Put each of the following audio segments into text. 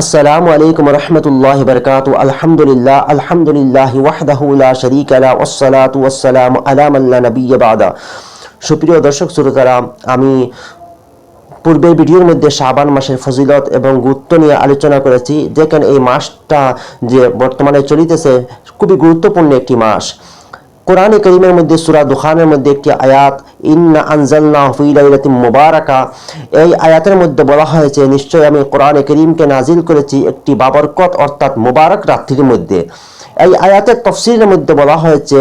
আসসালামু আলাইকুম রহমতুল্লাহ বরকাত আলহামদুলিল্লাহ আলহামদুলিল্লাহ ওয়াহদাহুল্লা শরিক আলা ওসালাত ওয়াসালাম আলাম আল্লাহ নবী বাদা। সুপ্রিয় দর্শক, শ্রোতারা, আমি পূর্বের ভিডিওর মধ্যে শাবান মাসের ফজিলত এবং গুরুত্ব নিয়ে আলোচনা করেছি। যেখানে এই মাসটা যে বর্তমানে চলিতেছে, খুবই গুরুত্বপূর্ণ একটি মাস। কোরআনে করিমের মধ্যে, সুরা দুখানের মধ্যে একটি আয়াত, ইন্না আনজালনা ফিলাইলাতি মুবারাকা এই আয়াতের মধ্যে বলা হয়েছে, নিশ্চয়ই আমি কোরআনে করিমকে নাজিল করেছি একটি বাবরকত, অর্থাৎ মুবারক রাত্রির মধ্যে। এই আয়াতের তফসিলের মধ্যে বলা হয়েছে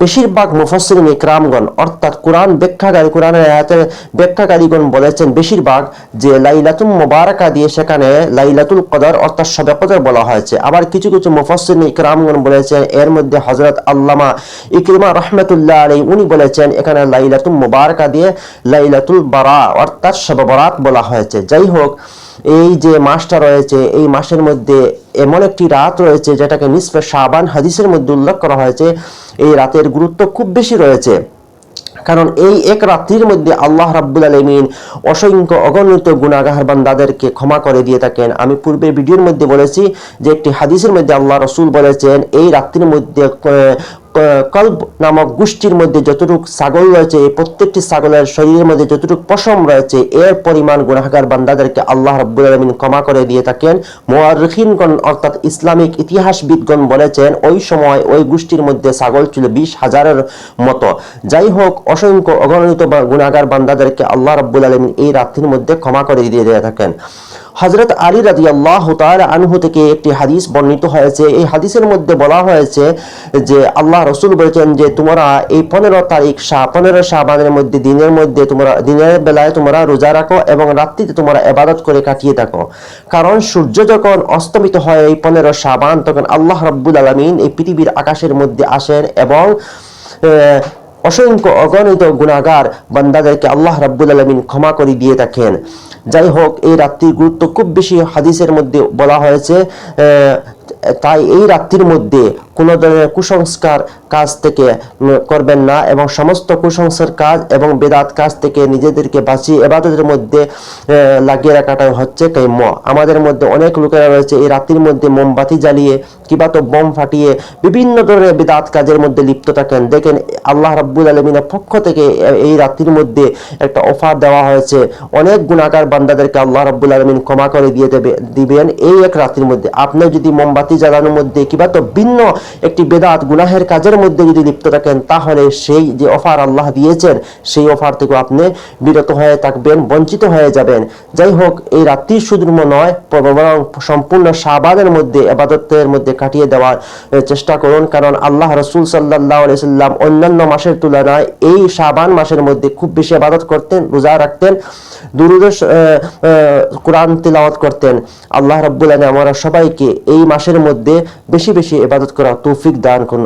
বেশিরভাগ মুফসসিরিন ইকরামগণ, অর্থাৎ কোরআন ব্যাখ্যাকারী, কোরআনের আয়াতের ব্যাখ্যাকারীগণ বলেছেন, বেশিরভাগ যে লাইলাতুল মোবারকা দিয়ে সেখানে লাইলাতুল কদর, অর্থাৎ শবে কদর বলা হয়েছে। আবার কিছু কিছু মুফসসিরিন ইকরামগণ বলেছেন, এর মধ্যে হজরত আল্লামা ইকরিমা রহমাতুল্লাহ আলী উনি বলেছেন, এখানে লাইলাতুল মোবারকা দিয়ে লাইলাতুল বারা, অর্থাৎ শবে বরাত বলা হয়েছে। যাই হোক এই যে মাসটা রয়েছে, এই মাসের মধ্যে এমন একটি রাত রয়েছে যেটাকে নিসফে শাবান হাদিসের মধ্যে উল্লেখ করা হয়েছে। এই রাতের গুরুত্ব খুব বেশি রয়েছে। কারণ এই এক রাত্রির মধ্যে আল্লাহ রাব্বুল আলমিন অসংখ্য অগণিত গুণাগার বান্দাদেরকে ক্ষমা করে দিয়ে থাকেন। আমি পূর্বে ভিডিওর মধ্যে বলেছি যে একটি হাদিসের মধ্যে আল্লাহ রসুল বলেছেন, এই রাত্রির মধ্যে কল্ব নামক গোষ্ঠীর মধ্যে যতটুক ছাগল রয়েছে প্রত্যেকটি ছাগলের শরীরের মধ্যে যতটুক পশম রয়েছে, এর পরিমাণ গুণাগার বান্দাদেরকে আল্লাহ রাব্বুল আলমিন ক্ষমা করে দিয়ে থাকেন। মোয়ারখিনগণ অর্থাৎ ইসলামিক ইতিহাসবিদগণ বলেছেন, ওই সময় ওই গোষ্ঠীর মধ্যে ছাগল ছিল বিশ হাজারের মতো। যাই হোক, অসংখ্য অগণিত গুণাগার বান্দাদেরকে আল্লাহ রাব্বুল আলমিন এই রাত্রির মধ্যে ক্ষমা করে দিয়ে দিয়ে থাকেন। হজরত আলী রাজি আল্লাহ আনহু থেকে একটি হাদিস বর্ণিত হয়েছে। এই হাদিসের মধ্যে বলা হয়েছে যে, আল্লাহ রসুল বলেছেন যে, তোমরা এই পনেরো তারিখ শাহ পনেরো শাহবানের মধ্যে, দিনের মধ্যে তোমরা, দিনের বেলায় তোমরা রোজা রাখো এবং রাত্রিতে তোমরা এবাদত করে কাটিয়ে থাকো। কারণ সূর্য যখন অস্তমিত হয় এই পনেরো শাহবান তখন আল্লাহ রব্বুল আলমিন এই পৃথিবীর আকাশের মধ্যে আসেন এবং অসংখ্য অগণিত গুণাগার বান্দাদেরকে আল্লাহ রাব্বুল আলমিন ক্ষমা করে দিয়ে থাকেন। যাই হোক এই রাত্রির গুরুত্ব খুব বেশি হাদিসের মধ্যে বলা হয়েছে তাই এই রাত্রির মধ্যে কোনো ধরনের কুসংস্কার কাজ থেকে করবেন না এবং সমস্ত কুসংস্কার কাজ এবং বেদাত কাজ থেকে নিজেদেরকে বাঁচিয়ে এবাদতের মধ্যে লাগিয়ে রাখাটাই হচ্ছে কাম্য। আমাদের মধ্যে অনেক লোকেরা রয়েছে, এই রাত্রির মধ্যে মোমবাতি জ্বালিয়ে কিবা তো বোম ফাটিয়ে বিভিন্ন ধরনের বেদাত কাজের মধ্যে লিপ্ত থাকেন। দেখেন, আল্লাহ রাব্বুল আলমিনের পক্ষ থেকে এই রাত্রির মধ্যে একটা অফার দেওয়া হয়েছে। অনেক গুণাকার বান্দাদেরকে আল্লাহ রাব্বুল আলমিন ক্ষমা করে দিয়ে দেবে, দিবেন এই এক রাত্রির মধ্যে। আপনি যদি মোমবাতি জ্বালানোর মধ্যে কিবা তো ভিন্ন একটি বেদাত গুনাহের কাজের মধ্যে যদি লিপ্ত থাকেন, তাহলে সেই যে অফার আল্লাহ দিয়েছেন, সেই অফার থেকে আপনি বিরত হয়ে থাকবেন, বঞ্চিত হয়ে যাবেন। যাই হোক, এই রাত্রি শুধুম নয়, বরং সম্পূর্ণ শাহবাদের মধ্যে আবাদতের মধ্যে কাটিয়ে দেওয়ার চেষ্টা করুন। কারণ আল্লাহ রসুল সাল্লাহ সাল্লাম অন্যান্য মাসের তুলনায় এই শাবান মাসের মধ্যে খুব বেশি আবাদত করতেন, রোজা রাখতেন দুরুদের কোরআন তিলাওয়াত করতেন। আল্লাহ রব্বুল আলম আমরা সবাইকে এই মাসের মধ্যে বেশি বেশি ইবাদত করা তৌফিক দান করুন